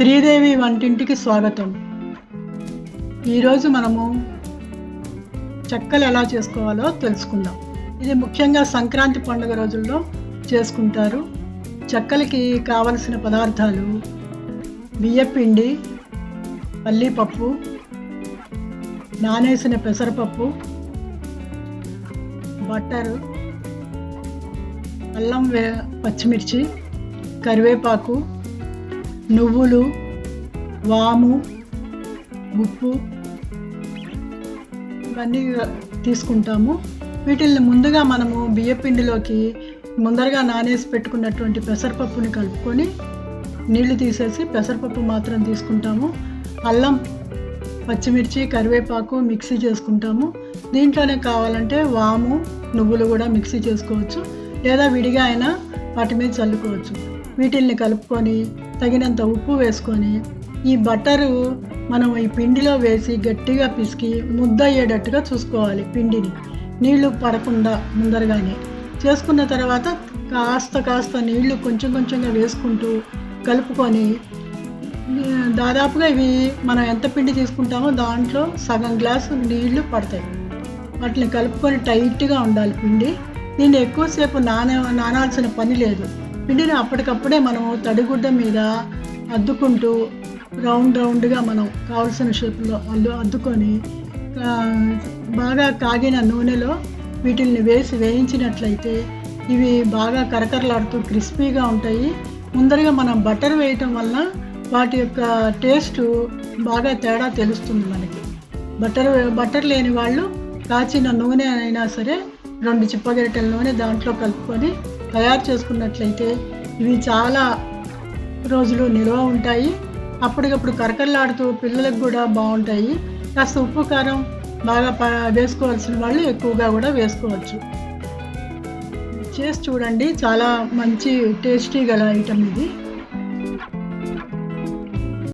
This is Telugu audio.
శ్రీదేవి వంటింటికి స్వాగతం. ఈరోజు మనము చెక్కలు ఎలా చేసుకోవాలో తెలుసుకుందాం. ఇది ముఖ్యంగా సంక్రాంతి పండుగ రోజుల్లో చేసుకుంటారు. చెక్కలకి కావలసిన పదార్థాలు బియ్యపిండి పల్లీపప్పు నానేసిన పెసరపప్పు బట్టరు అల్లం వే పచ్చిమిర్చి కరివేపాకు నువ్వులు వాము ఉప్పు ఇవన్నీ తీసుకుంటాము. వీటిల్ని ముందుగా మనము బియ్యపిండిలోకి ముందరగా నానేసి పెట్టుకున్నటువంటి పెసరపప్పుని కలుపుకొని నీళ్ళు తీసేసి పెసరపప్పు మాత్రం తీసుకుంటాము. అల్లం పచ్చిమిర్చి కరివేపాకు మిక్సీ చేసుకుంటాము. దీంట్లోనే కావాలంటే వాము నువ్వులు కూడా మిక్సీ చేసుకోవచ్చు. లేదా విడిగా అయినా వాటి మీద చల్లుకోవచ్చు. వీటిల్ని కలుపుకొని తగినంత ఉప్పు వేసుకొని ఈ బట్టరు మనం ఈ పిండిలో వేసి గట్టిగా పిసికి ముద్ద అయ్యేటట్టుగా చూసుకోవాలి పిండిని. నీళ్ళు పడకుండా ముందరగానే. చేసుకున్న తర్వాత కాస్త కాస్త నీళ్ళు కొంచెం కొంచెంగా వేసుకుంటూ కలుపుకొని దాదాపుగా ఇవి మనం ఎంత పిండి తీసుకుంటామో దాంట్లో సగం గ్లాసు నీళ్ళు పడతాయి. వాటిని కలుపుకొని టైట్గా ఉండాలి పిండి. దీన్ని ఎక్కువసేపు నాన నానాల్సిన పని లేదు. పిండిని అప్పటికప్పుడే మనం తడిగుడ్డ మీద అద్దుకుంటూ రౌండ్ రౌండ్గా మనం కావలసిన షేప్లో అల్లు అద్దుకొని బాగా కాగిన నూనెలో వీటిల్ని వేసి వేయించినట్లయితే ఇవి బాగా కరకరలాడుతూ క్రిస్పీగా ఉంటాయి. ముందరగా మనం బటర్ వేయటం వలన వాటి యొక్క టేస్ట్ బాగా తేడా తెలుస్తుంది మనకి. బటర్ బటర్ లేని వాళ్ళు కాచిన నూనె అయినా సరే రెండు చిప్పగరిటెల నూనె దాంట్లో కలుపుకొని తయారు చేసుకున్నట్లయితే ఇవి చాలా రోజులు నిల్వ ఉంటాయి. అప్పటికప్పుడు కరకరలాడుతూ పిల్లలకు కూడా బాగుంటాయి. కాస్త ఉప్పు కారం బాగా ప వేసుకోవాల్సిన వాళ్ళు ఎక్కువగా కూడా వేసుకోవచ్చు. చేసి చూడండి. చాలా మంచి టేస్టీ గల ఐటమ్ ఇది.